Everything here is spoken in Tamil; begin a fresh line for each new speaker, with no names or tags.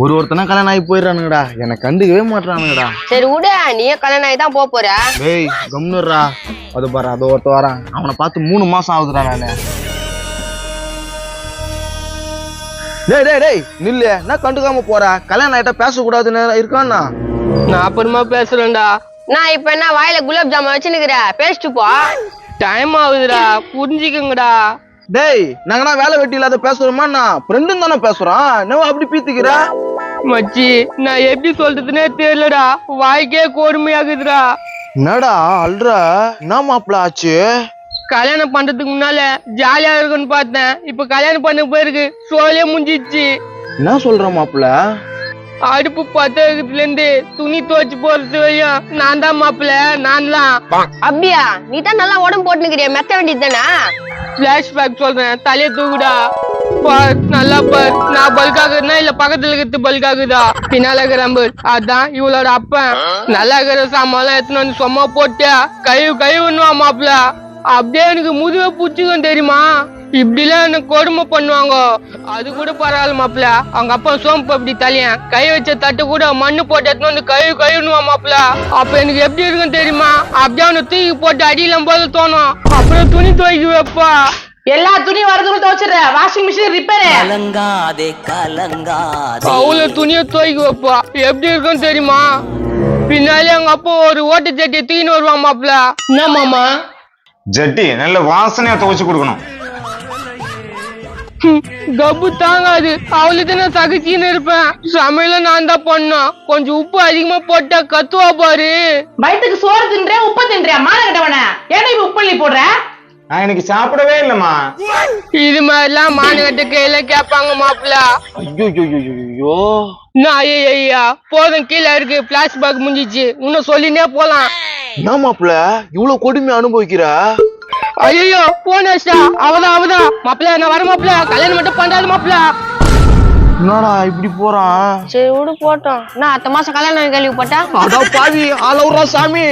ஒரு ஒருத்தனா கல்யாணம் ஆகி போயிடுறானுங்கடா. என்னை கண்டுக்கவே மாட்டானுங்கடா
சரி விடு நீயே கல்யாணம் ஆகி தான் போக போற.
டேய் கம்னுறா அது பாரு அது ஒருத்த வரான். அவனை பார்த்து மூணு மாசம் ஆகுதுடா நானு. டேய் டேய் டேய் நில்லு. என்ன கண்டுக்காம போற? கல்யாணம் ஆயிட்டா பேசக்கூடாதுன்னு இருக்கான்னா?
நான் அப்புறமா பேசுறேன்டா.
நான் இப்ப என்ன வாயில குலாப் ஜாமுன் வச்சுன்னுக்குற பேசிட்டு போ.
டைம் ஆகுதுடா. புரிஞ்சுக்கங்கடா.
டேய் நாங்கனா வேலை வெட்டி இல்லாத பேசுறோமா நான் ஃப்ரெண்டும் தானே பேசுறோம். என்ன அப்படி பீத்திக்கிற?
மச்சி நான் எப்படி சொல்றதுனே தெரியலடா. வாய்க்கே கொடுமையாகுதுடா.
என்னடா அல்ற என்ன மாப்பிள ஆச்சு?
கல்யாணம் பண்றதுக்கு முன்னால ஜாலியா இருக்குன்னு பார்த்தேன். இப்ப கல்யாணம் பண்ண போயிருக்கு. சோலே முடிஞ்சிச்சு
என்ன சொல்ற மாப்பிள?
அடுப்பு பத்ததுல இருந்து துணி துவைச்சு போறது வரையும் நான் தான் மாப்பிள்ள நான் தான்
அப்படியா? நீ தான் நல்லா உடம்பு போட்டுனுக்கிறிய மெத்த வேண்டியது தானே?
பிளாஷ்பேக் சொல்றேன். தலையை தூக்குடா. பார் நல்லா பார் நான் பல்காகுதுனா இல்ல பக்கத்துல இருக்கிறது பல்காகுதா பின்னால இருக்கிற அதான் இவளோட அப்பன் நல்லா இருக்கிற சாமான் எடுத்துன்னு வந்து சும்மா போட்டு கழிவு கழிவுன்னு மாப்பிள. அப்படியே எனக்கு முதுக பூச்சிக்கும் தெரியுமா? இப்படிலாம் எனக்கு கொடுமை பண்ணுவாங்க. அது கூட பரவாயில்ல மாப்பிள அவங்க அப்பா சோம்பு அப்படி தலையன் கை வச்ச தட்டு கூட மண்ணு போட்டு எடுத்துன்னு வந்து கழுவு கழுவுனுவா மாப்பிள அப்ப எனக்கு எப்படி இருக்கும் தெரியுமா? அப்படியே அவனை தூக்கி போட்டு அடியிலும் போது தோணும். அப்புறம் துணி துவைக்க வைப்பா.
எல்லா துணியும் வரதுக்குள்ள துவைச்சிடுற. வாஷிங் மிஷின் ரிப்பேர்
கலங்காதே கலங்காதே.
அவ்வளவு துணியை துவைக்க வைப்பா. எப்படி இருக்கும் தெரியுமா? பின்னாலே எங்க அப்பா ஒரு ஓட்டு சட்டியை தூக்கின்னு வருவான் மாப்பிள என்ன மாமா?
ஜட்டி நல்ல வாசனையா துவைச்சு கொடுக்கணும்.
கப்பு தாங்காது. அவளுக்கு நான் சகிச்சின்னு இருப்பேன். சமையல நான் தான் பண்ணோம் கொஞ்சம் உப்பு அதிகமா போட்டா கத்துவா பாரு.
வயிற்றுக்கு சோறு தின்ற உப்பு தின்றியா மான கட்டவன? ஏன்னா இப்ப உப்பள்ளி போடுற?
நான் இன்னைக்கு சாப்பிடவே இல்லம்மா.
இது மாதிரிலாம் மாநிலத்து கையில கேட்பாங்க மாப்பிள
ஐயோ ஐயோ
நான் ஐயா ஐயா போதும் கீழே இருக்கு பிளாஷ்பேக் முடிஞ்சிச்சு. இன்னும் சொல்லினே போலாம்.
என்ன மாப்பிள இவ்வளவு கொடுமை அனுபவிக்கிற?
ஐயோ போன் வச்சா அவதான் அவதான். மாப்பிள நான் வர மாப்பிள கல்யாணம் மட்டும் பண்றாது மாப்பிள
என்னடா இப்படி போறான்
சரி விடு போட்டோம். நான் அடுத்த மாசம் கல்யாணம் கேள்விப்பட்டா?
அதான் பாவி ஆளவுறா சாமி.